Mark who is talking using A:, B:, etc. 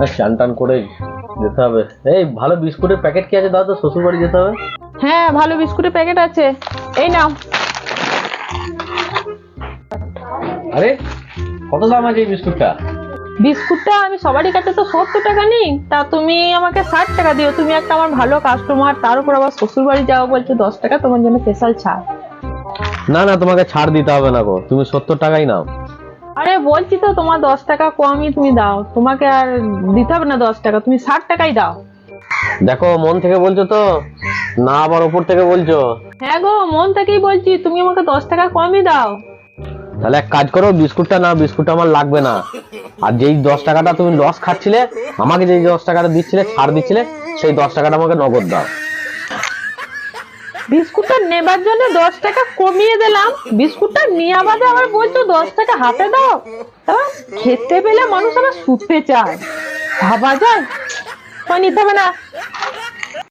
A: আর চান টান করে যেতে হবে। এই ভালো বিস্কুটের প্যাকেট কি আছে? তো শ্বশুর বাড়ি যেতে হবে।
B: হ্যাঁ ভালো বিস্কুটের প্যাকেট আছে। এই নাও।
A: আরে কত দাম আছে এই বিস্কুটটা?
B: বিস্কুটটা আমি সবারই কাছে তো সত্তর টাকা নিই। তা তুমি আমাকে ষাট টাকা দিও। তুমি একটা আমার ভালো কাস্টমার তার উপর আবার শ্বশুর বাড়ি যাওয়া বলছো দশ টাকা তোমার জন্য স্পেশাল ছাড়।
A: না না তোমাকে ছাড় দিতে হবে না গো। তুমি সত্তর টাকাই নাও।
B: আরে বলছি তো তোমার দশ টাকা কমই তুমি দাও। তোমাকে আর দিতে হবে না দশ টাকা তুমি ষাট টাকাই দাও।
A: দেখো মন থেকে বলছো তো না আবার ওপর থেকে বলছো।
B: হ্যাঁ গো মন থেকেই বলছি তুমি আমাকে দশ টাকা কমই দাও।
A: তাহলে এক কাজ করো বিস্কুটটা না বিস্কুটটা আমার লাগবে না। আর যেই দশ টাকাটা তুমি লস খাচ্ছিলে আমাকে যেই দশ টাকাটা দিচ্ছিলে ছাড় দিচ্ছিলে সেই দশ টাকাটা আমাকে নগদ দাও।
B: বিস্কুটটা নেবার জন্য দশ টাকা কমিয়ে দিলাম। বিস্কুটটা নিয়ে বাদে আবার বলছো দশ টাকা হাতে দাও? খেতে পেলে মানুষ আবার শুতে চায়। ভাবা যায়? মানে না।